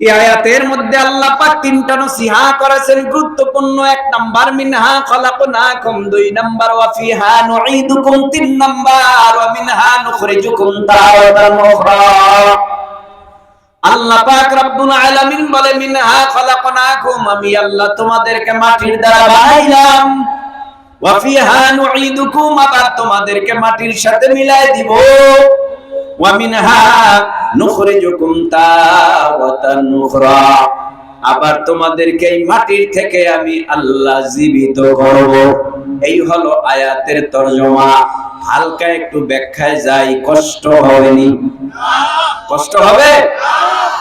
এই আয়াতের মধ্যে আল্লাহ পাক তিনটা নসিহা করেছেন। গুরুত্বপূর্ণ এক নাম্বার, মিনহা খলাকনাকুম, দুই নাম্বার, ওয়া ফিহা নুঈদুকুম, তিন নাম্বার, ওয়া মিনহা নুখরিজুকুম তারাতান উখরা। আল্লাহ পাক রব্বুল আলামিন বলে, মিনহা খলাকনাকুম, আমি আল্লাহ তোমাদেরকে মাটির দ্বারা বানাইলাম। ওয়া ফিহা নুঈদুকুম, আবার তোমাদেরকে মাটির সাথে মিলাই দিব। আবার তোমাদেরকে এই মাটির থেকে আমি আল্লাহ জীবিত করব। এই হলো আয়াতের তরজমা। হালকা একটু ব্যাখ্যায় যাই, কষ্ট হবেনি কষ্ট হবে?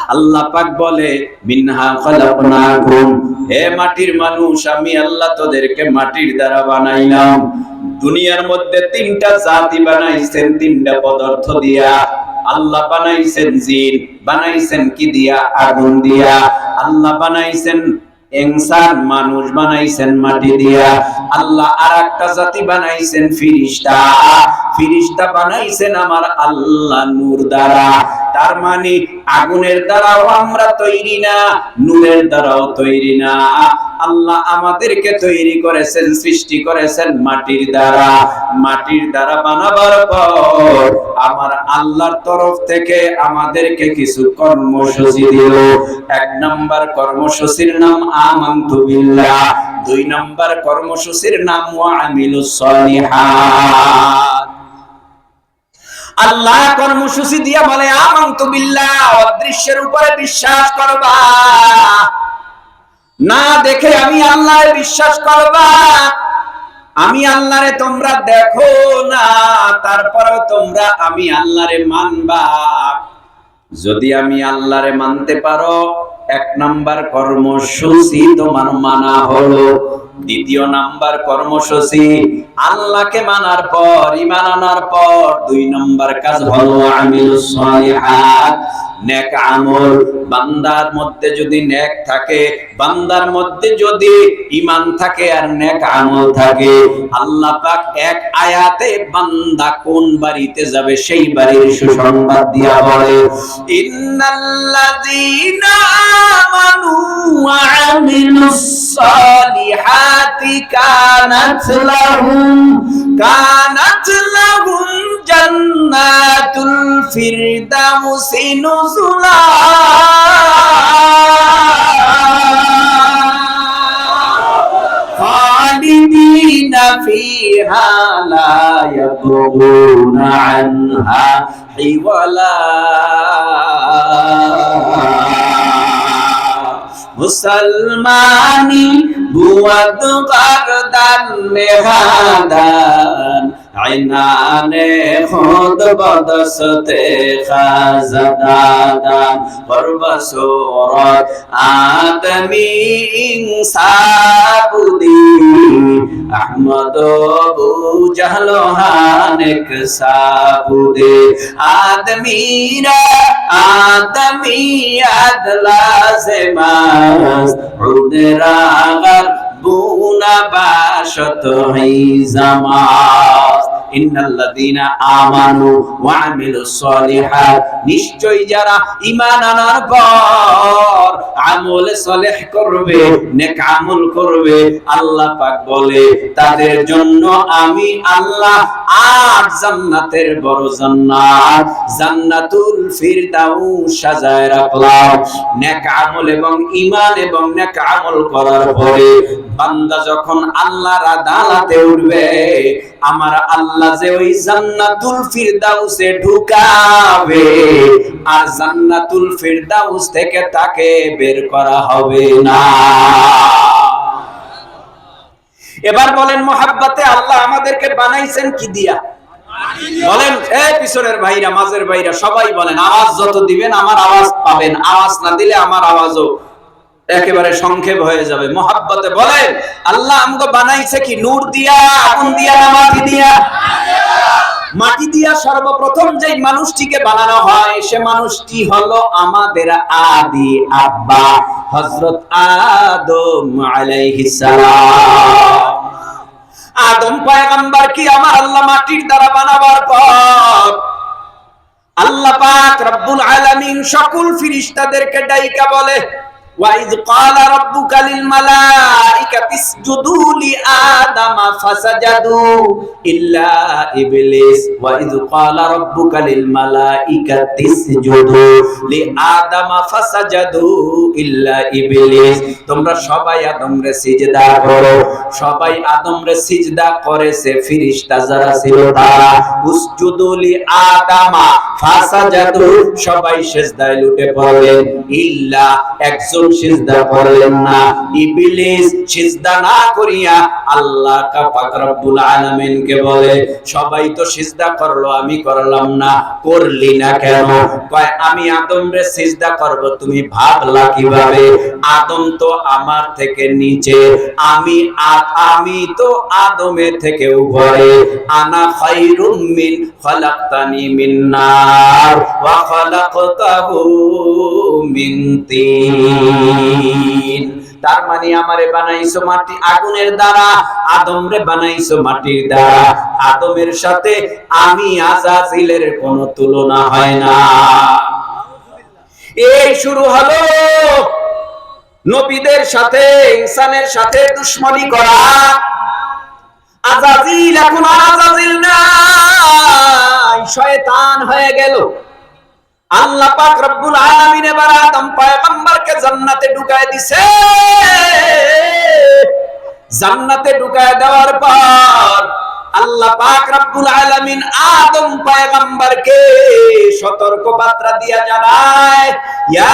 আল্লাহ পাক বলে, মিনহা খালাকনাকুম। হে মাটির মানুষ, আমি আল্লাহ তোদেরকে মাটির দ্বারা বানাইলাম। দুনিয়ার মধ্যে তিনটা জাতি বানাইছেন, তিনটা পদার্থ দিয়া। আল্লাহ বানাইছেন জিন, বানাইছেন কি দিয়া? আগুন দিয়া। আল্লাহ বানাইছেন মানুষ বানাইছেন মাটি দিয়া। আল্লাহ আর একটা জাতি বানাইছেন ফিরিস্তা। ফিরিস্তা বানাইছেন আমার আল্লাহ নূর দ্বারা। তার মানে আগুনের দ্বারাও আমরা তৈরি না, নূরের দ্বারাও তৈরি না। আল্লাহ আমাদেরকে তৈরি করেছেন, সৃষ্টি করেছেন মাটির দ্বারা। মাটির দ্বারা বানাবার পর আমার আল্লাহর তরফ থেকে আমাদেরকে কিছু কর্মসূচি দিল। এক নম্বর কর্মসূচির নাম আমান্তু বিল্লাহ, দুই নম্বর কর্মসূচির নাম ওয়া আমিলুস সলিহাত। আল্লাহ কর্মসূচি দিয়া বলে, আমান্তু বিল্লাহ, অদৃশ্যের উপরে বিশ্বাস করবা। না দেখে আমি আল্লাহর বিশ্বাস করবা। আমি আল্লাহরে তোমরা দেখো না, তারপরেও তোমরা আমি আল্লাহরে মানবা। যদি আমি আল্লাহরে মানতে পারো, এক নাম্বার কর্মসূচি তোমার মানা হলো। দ্বিতীয় নাম্বার কর্মসূচি, আল্লাহকে মানার পর ইমান আনার পর, দুই নাম্বার কাজ হলো আমিলুস সালিহাত, নেক আমল। বান্দার মধ্যে যদি নেক থাকে, বান্দার মধ্যে যদি ইমান থাকে আর নেক আমল থাকে, আল্লাহ পাক এক আয়াতে বান্দা কোন বাড়িতে যাবে সেই বাড়ির সুসংবাদ দিয়া বলে, ইন্নাল্লাযীনা আমানু ওয়া আমিলুস الصالحات كانت لهم كانت لهم جنات الفردوس نزلا خالدين فيها لا يبغون عنها حولا মুসলমানি বুয়াদ কারদান মেহাদান আইনানে খুদ বদসতে খাজাদাদান পরবসুরত আদমি ইনসাবুদি, আহমদ বু জাহলোহানেক সাবুদে। আদমিরা আদমি আদলা সে মাস উদরাগর নিশ্চয়ই যারা আনার পর আমল সলেহ করবে করবে, আল্লাহ পাক বলে, তাদের জন্য আমি আল্লাহ আট জান্নাতের বড় জান্নাত। জান্নাতুল ফিরদাউস সাজায় রাখলাম। নেক আমল এবং ঈমান এবং নেক আমল করার পরে বান্দা যখন আল্লাহর আদালতে উঠবে, আমার আল্লাহ যে ওই জান্নাতুল ফিরদাউসে ঢুকাবে, আর জান্নাতুল ফিরদাউস থেকে তাকে বের করা হবে না। এবার বলেন, মোহাব্বতে আল্লাহ আমাদেরকে বানাইছেন কি দিয়া? বলেন এই পিছনের ভাইরা, মাঝের ভাইরা, সবাই বলেন, আওয়াজ যত দিবেন, আমার আওয়াজ পাবেন, আওয়াজ না দিলে আমার আওয়াজও একেবারে সংক্ষেপ হয়ে যাবে। মোহাব্বতে বলেন, আল্লাহ আমাকে বানাইছে কি? নূর দিয়া, আগুন দিয়া না মাটি দিয়া? মাটি দিয়া সর্বপ্রথম যে মানুষটিকে বানানো হয়, সে মানুষটি হলো আমাদের আদি আব্বা, হযরত আদম আলাইহিস সালাম। আদম পয়গম্বর কি আমার আল্লাহ মাটির দ্বারা বানাবার পর আল্লাহ পাক রব্বুল আলামিন সকল ফিরিস্তাদেরকে ডাইকা বলে وَإِذْ قَالَ رَبُّكَ لِلْمَلَائِكَةِ اسْجُدُوا لِآدَمَ فَسَجَدُوا إِلَّا إِبْلِيسَ وَإِذْ قَالَ رَبُّكَ لِلْمَلَائِكَةِ اسْجُدُوا لِآدَمَ فَسَجَدُوا إِلَّا إِبْلِيسَ তোমরা সবাই আদমরে সিজদা করো সবাই আদমরে সিজদা করেছে ফিরিস্তা যারা ছিল তারা উসজুদু লিআদামা ফাসাজাদু সবাই সিজদায় লুটে পড়লেন ইল্লা একজন সিজদা করলেন না। ইবলিস সিজদা না করিয়া আল্লাহ কা পাক রব্বুল আলামিন বলে, সবাই তো সিজদা করল, আমি করলাম না। করলি না কেন? কয়, আমি আদম সিজদা করব, তুমি ভাবলা কীভাবে? আদম তো আমার থেকে নিচে, আমি আমি তো আদমের থেকে উপরে। আনা খায়রুম মিন, খালাকতানি মিন নার, ওয়া খালাকতাহু মিন তিন। তার মানে আমারে বানাইছো মাটি আগুনের দ্বারা, আদমরে বানাইছো মাটির দ্বারা। আদমের সাথে আমি আজাজিলের তুলনা হয় না। এই শুরু হলো নবীদের সাথে, ইনসানের সাথে করা। আজাজিল, এখন আজাজিল শয়তান হয়ে গেল। আল্লাহ পাক রব্বুল আলামিন এবার আদম পয়গম্বরকে জান্নাতে ঢুকায় দিছে। জান্নাতে ঢুকায় দেওয়ার পর আল্লাহ পাক রব্বুল আলামিন আদম পয়গম্বরকে সতর্ক বার্তা দিয়া জানায়, ইয়া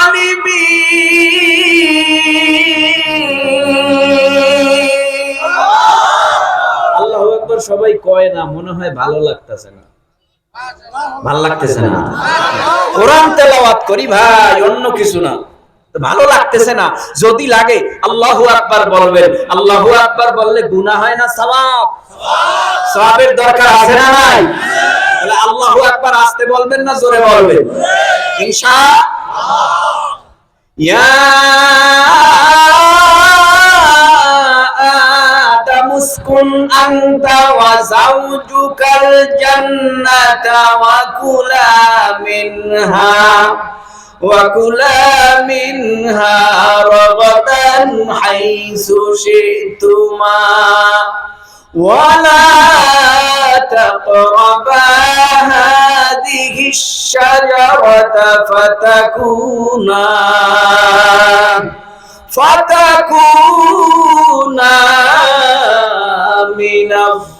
সবাই কয় না মনে হয় ভালো লাগতেছে না। ভালো লাগতেছে না। কোরআন তেলাওয়াত করি ভাই অন্য কিছু না। ভালো লাগতেছে না। যদি লাগে আল্লাহু আকবার বলবেন। আল্লাহু আকবার বললে গুনাহ হয় না সওয়াব। সওয়াবের দরকার আছে না নাই? তাহলে আল্লাহু আকবার আসতে বলবেন না জোরে বলবেন? ইনশা ইয়া وزوجك الجنة وكلا منها وكلا منها رغدا حيث شئتما ولا تقربا هذه الشجرة فتكونا فتكونا من الظالمين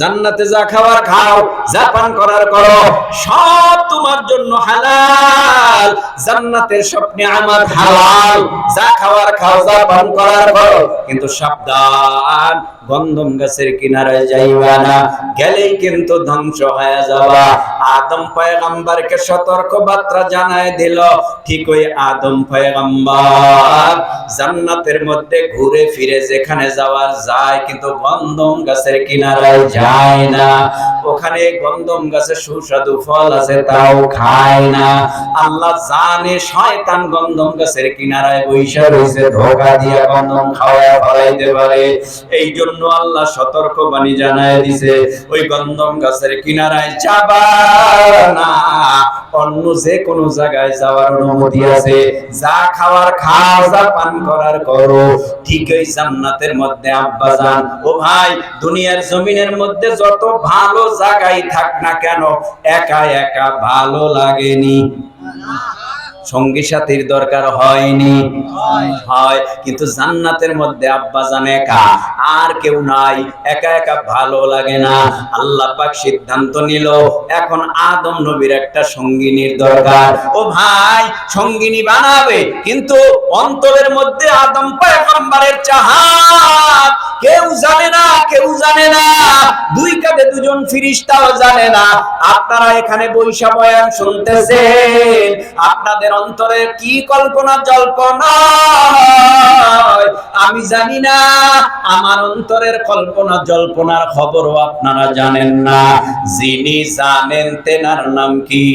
জান্নাতে যা খাবার খাও, যা পান করার করো, সব তোমার জন্য হালাল। জান্নাতের স্বপ্নে আমার হালাল। যা খাবার খাও, যা পান করার করো, কিন্তু সাবধান, গন্ধম গাছের কিনারায় যাইবা না। গেলেই কিন্তু ধ্বংস হয়ে যাবা। আদম পয়গম্বরকে সতর্ক বার্তা জানায় দিল ঠিক ওই আদম পয়গম্বর। জান্নাতের মধ্যে ঘুরে ফিরে যেখানে যাওয়া যায়, কিন্তু গন্ধম গাছের কিনারায় যায় না। ওখানে গন্ধম গাছে সুস্বাদু ফল আছে, তাও খায় না। আল্লাহ জানে শয়তান গন্ধম গাছের কিনারায় বৈশা রয়েছে, ধোকা দিয়ে গন্ধম খাওয়া ফলাইতে পারে। এই জন্য আল্লাহ সতর্ক বাণী জানায় দিছে, ওই গন্ধম গাছের কিনারায় যাবা না। অন্য যে কোনো জায়গায় যাওয়ার অনুমতি আছে। যা খাওয়ার খাও, যা পান করার করো, ঠিকই জান্নাতের মধ্যে আব্বা জান ও ভাই, দুনিয়ার জমিনের মধ্যে যত ভালো জায়গায় থাক না কেন, একা একা ভালো লাগেনি। সঙ্গী সাথীর দরকার হয়নি। হয়। কিন্তু জান্নাতের মধ্যে আব্বা জান একা আর কেউ নাই একা একা ভালো লাগে না। আল্লাহ পাক সিদ্ধান্ত নিল এখন আদম নবীর একটা সঙ্গিনীর দরকার। ও ভাই সঙ্গিনী বানাবে কিন্তু অন্তরের মধ্যে আদম পয়গম্বরের চাহাত। কেউ জানে না কেউ জানে না দুই কাঁধে দুজন ফিরিস্তাও জানে না। আপনারা এখানে বৈশা বয়ান শুনতেছেন আপনাদের অন্তরে কি কল্পনা, জল্পনা? আমি জানি না, আমার অন্তরের কল্পনা, জল্পনার খবরও আপনারা জানেন না। যিনি জানেন, তেনার নাম কি?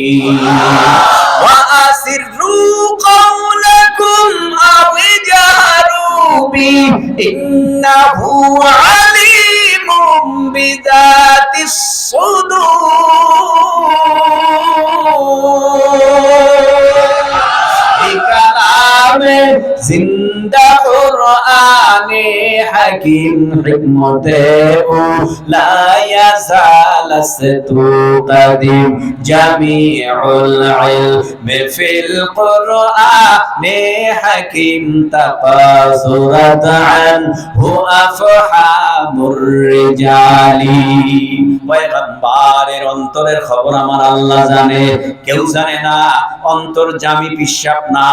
সুদূর। কালামে জিন্দা কোরআনে হাকিম হিকমতে ও লা ইয়াজালাসতু কাদিম জামিউল ইলমি ফিল কোরআনে হাকিম তাকাসুরাত আনহু আফহামুর পয়গম্বরের অন্তরের খবর আমার আল্লাহ জানে। কেউ জানে না না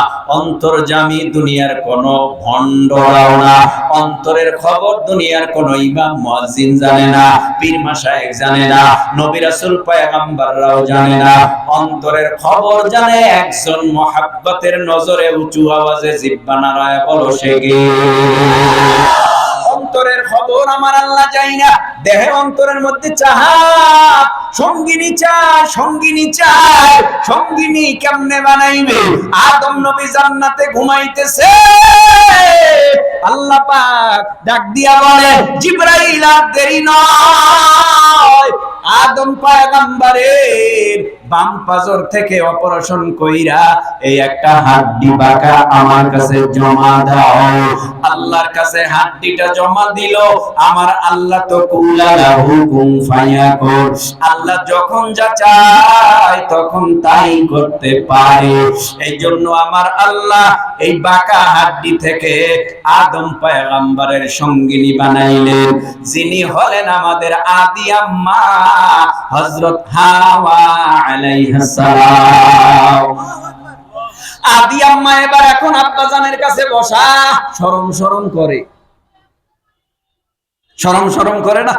দুনিয়ার কোন ভণ্ডরাও না। অন্তরের খবর দুনিয়ার ইমাম, মুয়াজ্জিন জানে না, পীর মাশায়েখ জানে না, নবী রাসূল, পয়গম্বররাও জানে না। অন্তরের খবর জানে একজন মহাব্বতের নজরে উঁচু আওয়াজে জিব্বা নাড়ায় বলো সে কে? অন্তরের খবর আমার আল্লাহ চাই না। দেহের অন্তরের মধ্যে চাহা সঙ্গিনী চায় সঙ্গিনী চায়। সঙ্গিনী কেমনে বানাইবে? আদম নবী জান্নাতে ঘুমাইতেছে। আল্লাহ পাক ডাক দিয়া বলে, জিব্রাইল, আর দেরি নয়। আদম পয়গম্বরের বাম পাজর থেকে অপারেশন কইরা এই একটা হাড্ডি বাঁকা আমার কাছে জমা দাও। আল্লাহর কাছে হাড্ডিটা জমা দিল, আমার আল্লাহ তো কুলালা হুকুম ফায়াকুন। আল্লাহ যখন যা চায় তখন তাই করতে পারে। এই জন্য আমার আল্লাহ এই বাঁকা হাড্ডি থেকে আদম পয়গম্বরের সঙ্গিনী বানাইলেন। যিনি হলেন আমাদের আদি আম্মা, হযরত হাওয়া আদি আম্মা এবার এখন আব্বাজানের কাছে বসা করে। করে না?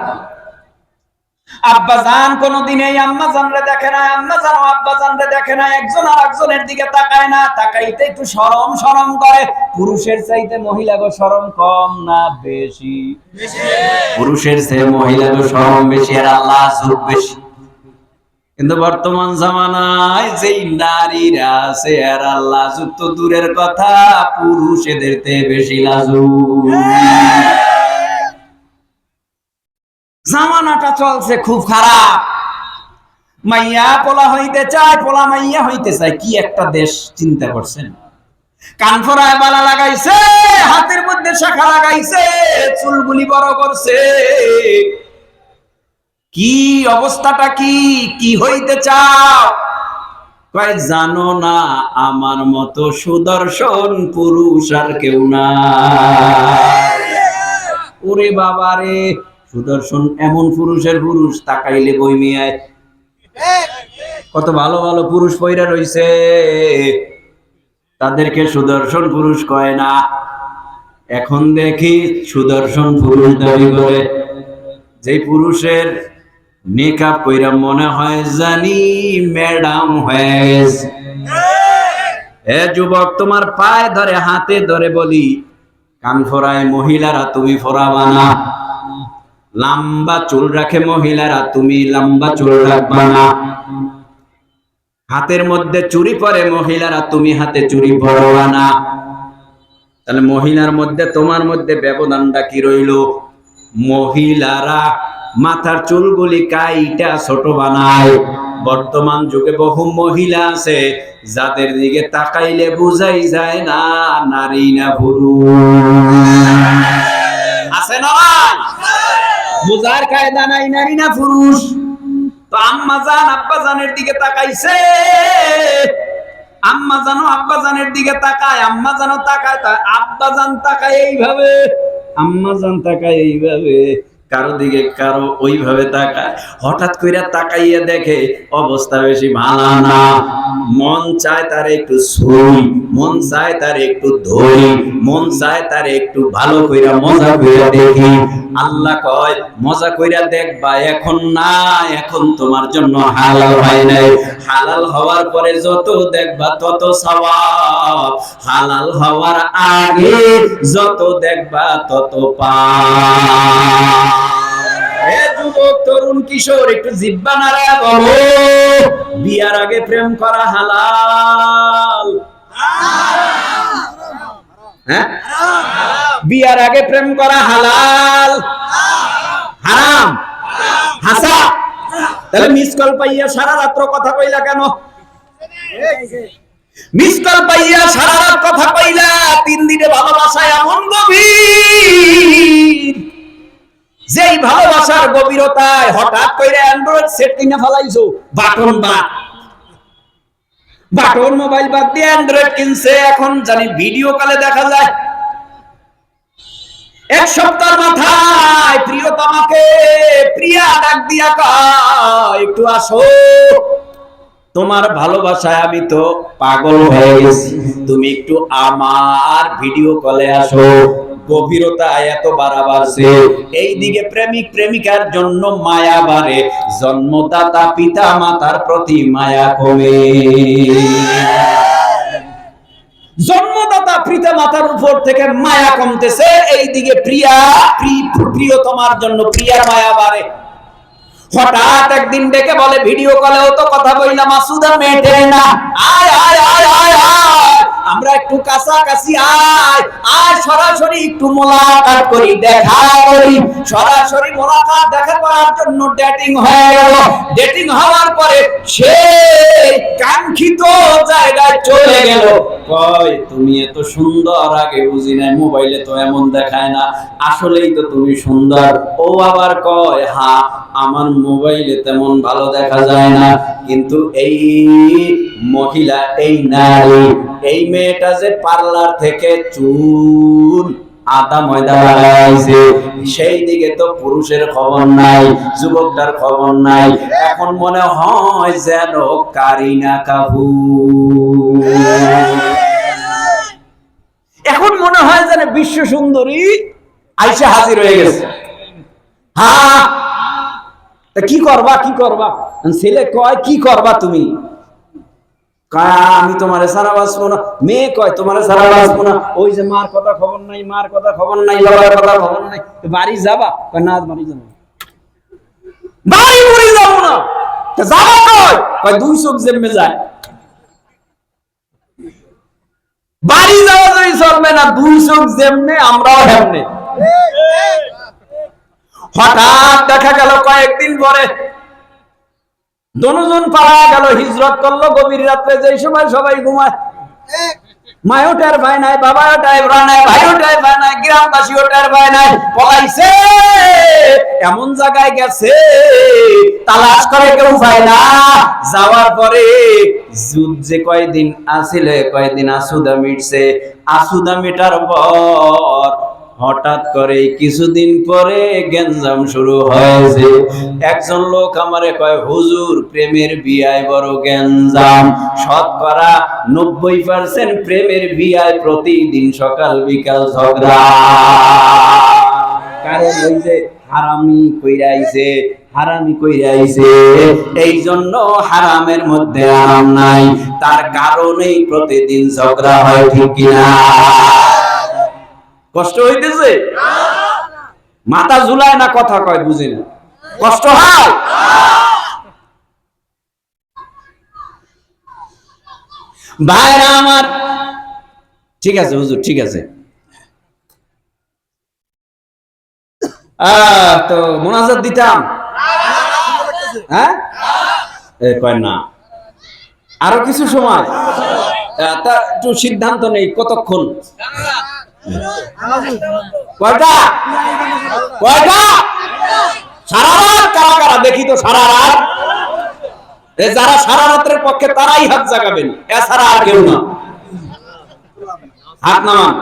আব্বা কোনদিন এই জানরে দেখে আব্বা জানরে দেখে একজন আর একজনের দিকে তাকায় না, তাকাইতে একটু শরম শরম করে। পুরুষের চাইতে মহিলা গো শরম কম না বেশি? পুরুষের চেয়ে মহিলা গো শরম বেশি আর আল্লাহ বেশি। কিন্তু বর্তমান জামানায় যেই নারীরা আছে আর আল্লাহ যুক্ত দূরের কথা পুরুষ এদের তে বেশি লাজু জামানাটা চলছে খুব খারাপ। মাইয়া পোলা হইতে চায়, পোলা মাইয়া হইতে চায়, কি একটা দেশ চিন্তা করছেন? কানফরায় বালা লাগাইছে, হাতের মধ্যে শাখা লাগাইছে, চুলগুলি বড় করছে। কি অবস্থাটা কি? কি হইতে চাও? কয়, জানো না, আমার মতো সুদর্শন পুরুষ আর কেউ না। ওরে বাবা রে, সুদর্শন এমন পুরুষের পুরুষ তাকাইলে বই কত ভালো ভালো পুরুষ পয়রা রইছে। তাদেরকে সুদর্শন পুরুষ কয় না। এখন দেখি সুদর্শন পুরুষ দাবি করে। যে পুরুষের মেকআপ কইরা মনে হয় জানি ম্যাডাম হয়ে এ যুবক, তোমার পায়ে ধরে, হাতে ধরে বলি, কান ফোরায়, মহিলারা তুমি ফোরাবা না। লম্বা চুল রাখে মহিলারা, তুমি লম্বা চুল রাখবা না। হাতের মধ্যে চুরি পরে মহিলারা, তুমি হাতে চুরি পরবা না। তাহলে মহিলার মধ্যে, তোমার মধ্যে ব্যবধানটা কি রইল? মহিলারা মাথার চুলগুলি কাইটা ছোট বানায়। বর্তমান যুগে বহু মহিলা আছে, যাদের দিকে তাকাইলে বুঝাই যায় না, নারী না পুরুষ। আছে না বুঝার কায়দা নাই, নারী না পুরুষ। তো আম্মা জান, আব্বা জানের দিকে তাকাইছে। আম্মা জানো আব্বা জানের দিকে তাকায়, আম্মা জানো তাকায় আব্বা জান তাকায় এইভাবে, আম্মা জান তাকায় এইভাবে। কারও দিকে কারও ওইভাবে তাকায়, হঠাৎ কইরা তাকাইয়া দেখে অবস্থা বেশি ভালো না। মন চায় তার একটু সুই মন চায় তার একটু ধরি, মন চায় তার একটু ভালো কইরা মজা কইরা দেখি। আল্লাহ কয়, মজা কইরা দেখবা এখন না, এখন তোমার জন্য হালাল হয় নাই। হালাল হওয়ার পরে যত দেখবা তত সওয়াব। হালাল হওয়ার আগে যত দেখবা তত এ তরুণ কিশোর, একটু জিব্বা বলো। বিয়ার আগে প্রেম করা হালাল। হ্যাঁ? বিয়ার আগে প্রেম করা হালাল। হারাম। হাসা। তাহলে মিস কল পাইয়া সারা রাত্র কথা কইলা কেন? মিস কল পাইয়া সারা রাত কথা কইলা, তিন দিনে ভালোবাসা এমন গভীর। যেই ভালোবাসার গভীরতায় হঠাৎ কইরা অ্যান্ড্রয়েড সেট কিনে ফেলাইছো, বাটন বা। বাটন মোবাইল বাদ দিয়ে অ্যান্ড্রয়েড কিনছে, এখন জানি ভিডিও কলে দেখা যায়। এক সপ্তাহের মাথায় প্রিয়তমাকে প্রিয়া ডাক দিয়া কয়, একটু আসো। তোমার ভালোবাসায় আমি তো পাগল হয়ে গেছি। তুমি একটু আমার ভিডিও কলে আসো। গভীরতা এত বাড়াবাড়ছে প্রেমিক প্রেমিকার জন্য মায়া বাড়ে জন্মদাতা পিতা মাতার প্রতি মায়া কমে। জন্মদাতা পিতা মাতার উপর থেকে মায়া কমতেছে এইদিকে প্রিয়া প্রিয়তমার জন্য প্রিয়ার মায়া বাড়ে। হঠাৎ একদিন ডেকে বলে ভিডিও কলেও তো কথা বললাম মাসুদা মেটে না। আয় আয় আয় আয় আয়। আমরা একটু কাছাকাছি আয় আয়, সরাসরি একটু মোলাকাত করি, দেখা করি। সরাসরি মোলাকাত দেখা করার জন্য ডেটিং হয়ে গেল। ডেটিং হওয়ার পরে সে কাঙ্ক্ষিত জায়গায় চলে গেল। কয়, তুমি এত সুন্দর, আগে বুঝি নাই, মোবাইলে তো এমন দেখায় না। আসলেই তো তুমি সুন্দর। ও আবার কয় হ্যাঁ আমার মোবাইলে তেমন ভালো দেখা যায় না। কিন্তু এই মহিলা, এই নারী, এই মেয়েটা যে পার্লার থেকে চুল আদা ময়দা লাগাইছে, সেই দিকে তো পুরুষের খবর নাই, যুবকটার খবর নাই। এখন মনে হয় যেন কারিনা কাপুর। এখন মনে হয় যেন বিশ্ব সুন্দরী আইসা হাজির হয়ে গেছে। হ্যাঁ? তা কি করবা কি করবা? ছেলে কয়, কি করবা তুমি? আমি সারা বাঁচবো না। মেয়ে কয় সারা বাঁচবো না। ওই যে মার কথা খবর নাই, মার কথা খবর নাই, বাবার কথা খবর নাই। বাড়ি যাবা? কয়, না বাড়ি যাব বাড়ি মুড়ি যাব না। যাবা কয়? কয়, দুই চোখ জেমে যায়। বাড়ি যাওয়া যদি চলবে না, দুই চোখ আমরাও হেমনে। হঠাৎ দেখা গেল কয়েকদিন পরে দনুজন পাড়া গেল, হিজরত করল গভীর রাত্রে, যেই সময় সবাই ঘুমায়। নাই নাই নাই নাই, পলাইছে। এমন জায়গায় গেছে, তালাশ করে কেউ পায় না। যাওয়ার পরে যুদ্ধ যে কয়দিন আসিলে, কয়দিন আসুদা মিটছে। আসুদা মিটার পর হঠাৎ করে কিছুদিন পরে গেঞ্জাম শুরু হয়েছে একজন লোক আমারে কয়, হুজুর, প্রেমের বিয়ায় বড় গেঞ্জাম শতকরা নব্বই পার্সেন্ট প্রেমের বিয়ায় প্রতিদিন সকাল, বিকাল ঝগড়া। কারণ ওই যে হারামি কইরাইছে হারামি কইরাইছে এই জন্য হারামের মধ্যে আরাম নাই। তার কারণেই প্রতিদিন ঝগড়া হয়, ঠিক কিনা? কষ্ট হইতেছে? মাথা ঝুলায় না কথা কয়, বুঝি না। কষ্ট হয়? ভাইরা আমার, ঠিক আছে হুজুর, ঠিক আছে। তো মোনাজাত দিতাম। হ্যাঁ? না। আরও কিছু সময়? তা একটু সিদ্ধান্ত নেই, কতক্ষণ? কয়টা কয়টা সারা রাত কারা কারা দেখি তো সারা রাত। যারা সারা রাত্রের পক্ষে তারাই হাত জাগাবেন, এছাড়া আর কেউ না। হাত নামান।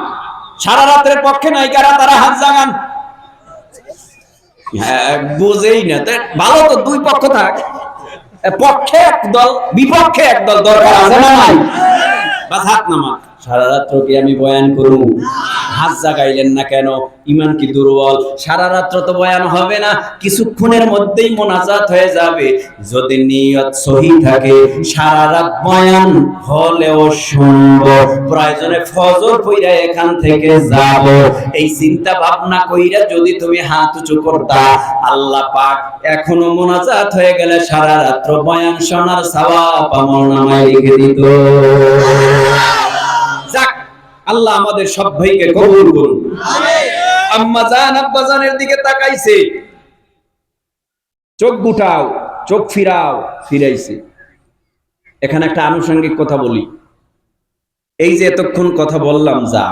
সারা রাত্রের পক্ষে নাই কারা তারা হাত জাগান। হ্যাঁ বুঝেই না। ভালো তো দুই পক্ষ থাক। পক্ষে এক দল, বিপক্ষে এক দল দরকার আছে না নাই? বাস হাত নামা সারা রাত্র কি আমি বয়ান করব হাত জাগাইলেন না কেন? ইমান কি দুর্বল? সারা রাত্র তো বয়ান হবে না, কিছুক্ষণের মধ্যেই মোনাজাত হয়ে যাবে। যদি নিয়ত সহি থাকে সারা রাত বয়ান হলেও শুনব। প্রয়োজনে ফজর কইরা এখান থেকে যাব। এই চিন্তা ভাবনা কইরা যদি তুমি হাত উঁচু করতা, আল্লাহ পাক এখনও মোনাজাত হয়ে গেলে সারা রাত্র বয়ান শোনার সওয়াব আমার নামায় লিখে দিত। আল্লাহ আমাদের সব ভাইকে কবুল করুন। আম্মা জান, আব্বা জানের দিকে তাকাইছে। চোখ গুটাও চোখ ফিরাও, ফিরাইছে। এখানে একটা আনুষঙ্গিক কথা বলি। এই যে এতক্ষণ কথা বললাম যা